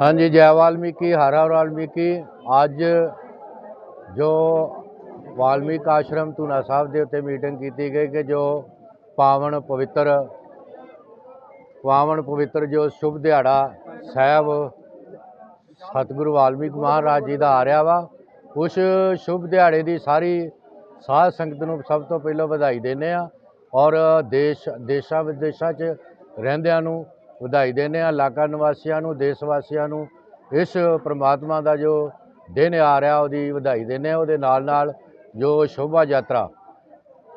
ਹਾਂਜੀ, ਜੈ ਵਾਲਮੀਕੀ, ਹਰ ਹਰ ਵਾਲਮੀਕੀ। ਅੱਜ ਜੋ ਵਾਲਮੀਕ ਆਸ਼ਰਮ ਧੂਨਾ ਸਾਹਿਬ ਦੇ ਉੱਤੇ ਮੀਟਿੰਗ ਕੀਤੀ ਗਈ ਕਿ ਜੋ ਪਾਵਨ ਪਵਿੱਤਰ ਪਾਵਨ ਪਵਿੱਤਰ ਜੋ ਸ਼ੁਭ ਦਿਹਾੜਾ ਸਾਹਿਬ ਸਤਿਗੁਰੂ ਵਾਲਮੀਕ ਮਹਾਰਾਜ ਜੀ ਦਾ ਆ ਰਿਹਾ ਵਾ, ਉਸ ਸ਼ੁਭ ਦਿਹਾੜੇ ਦੀ ਸਾਰੀ ਸਾਧ ਸੰਗਤ ਨੂੰ ਸਭ ਤੋਂ ਪਹਿਲਾਂ ਵਧਾਈ ਦਿੰਦੇ ਆ ਔਰ ਦੇਸ਼, ਦੇਸ਼ਾਂ ਵਿਦੇਸ਼ਾਂ 'ਚ ਰਹਿੰਦਿਆਂ ਨੂੰ ਵਧਾਈ ਦਿੰਦੇ ਆ ਇਲਾਕਾ ਨਿਵਾਸੀਆਂ ਨੂੰ, ਦੇਸ਼ ਵਾਸੀਆਂ ਨੂੰ। ਇਸ ਪ੍ਰਮਾਤਮਾ ਦਾ ਜੋ ਦਿਨ ਆ ਰਿਹਾ, ਉਹਦੀ ਵਧਾਈ ਦਿੰਦੇ ਆ ਉਹਦੇ ਨਾਲ ਨਾਲ ਜੋ ਸ਼ੋਭਾ ਯਾਤਰਾ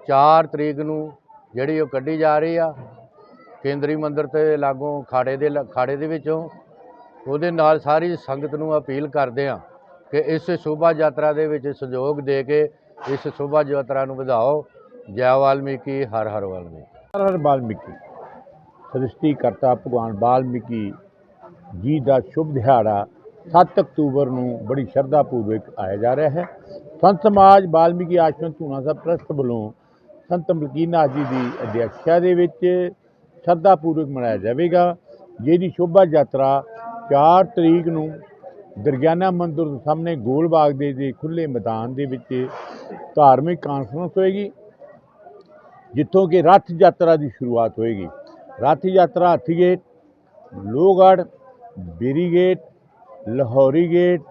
4 ਤਰੀਕ ਨੂੰ ਜਿਹੜੀ ਉਹ ਕੱਢੀ ਜਾ ਰਹੀ ਆ, ਕੇਂਦਰੀ ਮੰਦਿਰ ਤੇ ਲਾਗੋਂ ਖਾੜੇ ਦੇ ਲ- ਖਾੜੇ ਦੇ ਵਿੱਚੋਂ, ਉਹਦੇ ਨਾਲ ਸਾਰੀ ਸੰਗਤ ਨੂੰ ਅਪੀਲ ਕਰਦੇ ਆ ਕਿ ਇਸ ਸ਼ੋਭਾ ਯਾਤਰਾ ਦੇ ਵਿੱਚ ਸਹਿਯੋਗ ਦੇ ਕੇ ਇਸ ਸ਼ੋਭਾ ਯਾਤਰਾ ਨੂੰ ਵਧਾਓ। ਜੈ ਵਾਲਮੀਕੀ ਹਰ ਹਰ ਵਾਲਮੀਕੀ। ਹਰ ਹਰ ਵਾਲਮੀਕੀ। ਸ੍ਰਿਸ਼ਟੀਕਰਤਾ ਭਗਵਾਨ ਵਾਲਮੀਕੀ ਜੀ ਦਾ ਸ਼ੁਭ ਦਿਹਾੜਾ 7 ਅਕਤੂਬਰ ਨੂੰ ਬੜੀ ਸ਼ਰਧਾ ਪੂਰਵਕ ਆਇਆ ਜਾ ਰਿਹਾ ਹੈ। ਸੰਤ ਸਮਾਜ ਬਾਲਮੀਕੀ ਆਸ਼ਰਮ ਧੂਣਾ ਸਾਹਿਬ ਟਰਸਟ ਵੱਲੋਂ ਸੰਤ ਮਲਕੀਨਾਥ ਜੀ ਦੀ ਅਧਿਕਸ਼ਤਾ ਦੇ ਵਿੱਚ ਸ਼ਰਧਾ ਪੂਰਵਕ ਮਨਾਇਆ ਜਾਵੇਗਾ, ਜਿਹਦੀ ਸ਼ੋਭਾ ਯਾਤਰਾ 4 ਤਰੀਕ ਨੂੰ ਦਰਗਿਆਨਾ ਮੰਦਿਰ ਦੇ ਸਾਹਮਣੇ ਗੋਲ ਬਾਗ ਦੇ ਦੇ ਖੁੱਲੇ ਮੈਦਾਨ ਦੇ ਵਿੱਚ ਧਾਰਮਿਕ ਕਾਨਫਰੰਸ ਹੋਏਗੀ, ਜਿੱਥੋਂ ਕਿ ਰੱਥ ਯਾਤਰਾ ਦੀ ਸ਼ੁਰੂਆਤ ਹੋਏਗੀ। Rath Yatra Hathi gate Lohgarh Beri gate Lahori gate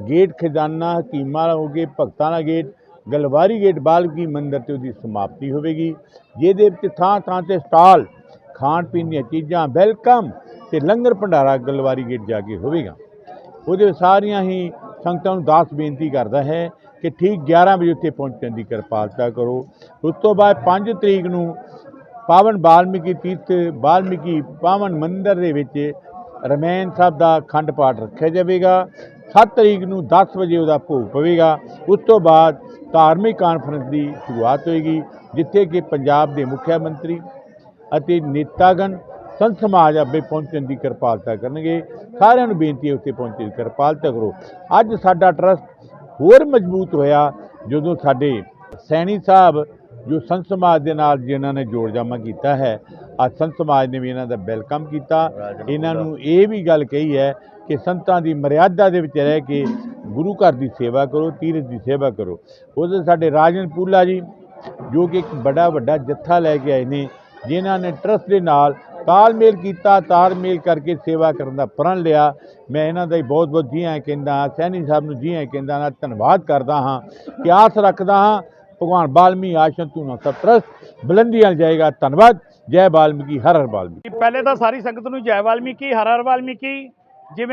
gate Khazana Hakiman ਹੋ ਗਏ ਭਗਤਾਂ ਦਾ ਗੇਟ ਗਲਵਾਰੀ ਗੇਟ ਬਾਲਕੀ ਮੰਦਿਰ ਤੇ ਉਹਦੀ ਸਮਾਪਤੀ ਹੋਵੇਗੀ ਜਿਹਦੇ ਵਿੱਚ ਥਾਂ ਥਾਂ ਤੇ ਸਟਾਲ ਖਾਣ ਪੀਣ ਦੀਆਂ ਚੀਜ਼ਾਂ ਵੈਲਕਮ ਤੇ ਲੰਗਰ ਭੰਡਾਰਾ ਗਲਵਾਰੀ ਗੇਟ ਜਾ ਕੇ ਹੋਵੇਗਾ ਉਹਦੇ ਵਿੱਚ ਸਾਰੀਆਂ ਹੀ ਸੰਗਤਾਂ ਨੂੰ ਦਾਸ ਬੇਨਤੀ ਕਰਦਾ ਹੈ ਕਿ ਠੀਕ 11 ਵਜੇ ਉੱਥੇ ਪਹੁੰਚਣ ਦੀ ਕਿਰਪਾਲਤਾ ਕਰੋ ਉਸ ਤੋਂ ਬਾਅਦ 5 ਤਰੀਕ ਨੂੰ ਪਾਵਨ ਬਾਲਮੀਕੀ ਤੀਰਥ, ਬਾਲਮੀਕੀ ਪਾਵਨ ਮੰਦਿਰ ਦੇ ਵਿੱਚ ਰਮੈਨ ਸਾਹਿਬ ਦਾ ਖੰਡ ਪਾਠ ਰੱਖਿਆ ਜਾਵੇਗਾ। 7 ਤਰੀਕ ਨੂੰ 10 ਵਜੇ ਉਹਦਾ ਭੋਗ ਪਵੇਗਾ। ਉਸ ਤੋਂ ਬਾਅਦ ਧਾਰਮਿਕ ਕਾਨਫਰੰਸ ਦੀ ਸ਼ੁਰੂਆਤ ਹੋਏਗੀ, ਜਿੱਥੇ ਕਿ ਪੰਜਾਬ ਦੇ ਮੁੱਖ ਮੰਤਰੀ ਅਤੇ ਨੇਤਾਗਣ ਸੰਤ ਸਮਾਜ ਆਪੇ ਪਹੁੰਚਣ ਦੀ ਕਿਰਪਾਲਤਾ ਕਰਨਗੇ। ਸਾਰਿਆਂ ਨੂੰ ਬੇਨਤੀ ਹੈ ਉੱਥੇ ਪਹੁੰਚਣ ਦੀ ਕਿਰਪਾਲਤਾ ਕਰੋ। ਅੱਜ ਸਾਡਾ ਟਰਸਟ ਹੋਰ ਮਜ਼ਬੂਤ ਹੋਇਆ, ਜਦੋਂ ਸਾਡੇ ਸੈਣੀ ਸਾਹਿਬ ਜੋ ਸੰਤ ਸਮਾਜ ਦੇ ਨਾਲ ਜਿਨ੍ਹਾਂ ਨੇ ਜੋੜ ਜਾਮਾ ਕੀਤਾ ਹੈ ਅੱਜ ਸੰਤ ਸਮਾਜ ਨੇ ਵੀ ਇਹਨਾਂ ਦਾ ਵੈਲਕਮ ਕੀਤਾ। ਇਹਨਾਂ ਨੂੰ ਇਹ ਵੀ ਗੱਲ ਕਹੀ ਹੈ ਕਿ ਸੰਤਾਂ ਦੀ ਮਰਿਆਦਾ ਦੇ ਵਿੱਚ ਰਹਿ ਕੇ ਗੁਰੂ ਘਰ ਦੀ ਸੇਵਾ ਕਰੋ ਤੀਰਥ ਦੀ ਸੇਵਾ ਕਰੋ। ਉਹਦੇ ਸਾਡੇ ਰਾਜਨ ਪੂਲਾ ਜੀ ਜੋ ਕਿ ਇੱਕ ਬੜਾ ਵੱਡਾ ਜੱਥਾ ਲੈ ਕੇ ਆਏ ਨੇ ਜਿਨ੍ਹਾਂ ਨੇ ਟਰਸਟ ਦੇ ਨਾਲ ਤਾਲਮੇਲ ਕੀਤਾ ਤਾਲਮੇਲ ਕਰਕੇ ਸੇਵਾ ਕਰਨ ਦਾ ਪ੍ਰਣ ਲਿਆ। ਮੈਂ ਇਹਨਾਂ ਦਾ ਹੀ ਬਹੁਤ ਬਹੁਤ ਜੀ ਆਇਆਂ ਕਹਿੰਦਾ ਸੈਣੀ ਸਾਹਿਬ ਨੂੰ ਜੀ ਆਇਆਂ ਕਹਿੰਦਾ ਹਾਂ ਧੰਨਵਾਦ ਕਰਦਾ ਹਾਂ ਕਿ ਆਸ ਰੱਖਦਾ ਹਾਂ ਭਗਵਾਨ ਬਾਲਮੀ ਆਸ਼ਰਮ ਧੂਨਾ ਸਾਹਿਬ ਟਰਸਟ ਬੁਲੰਦੀਆਂ ਜਾਏਗਾ, ਧੰਨਵਾਦ, ਜੈ ਬਾਲਮੀਕੀ, ਹਰ ਹਰ ਬਾਲਮੀਕੀ ਪਹਿਲੇ ਤਾਂ ਸਾਰੀ ਸੰਗਤ ਨੂੰ ਜੈ ਵਾਲਮੀਕੀ ਹਰ ਹਰ ਵਾਲਮੀਕੀ ਜਿਵੇਂ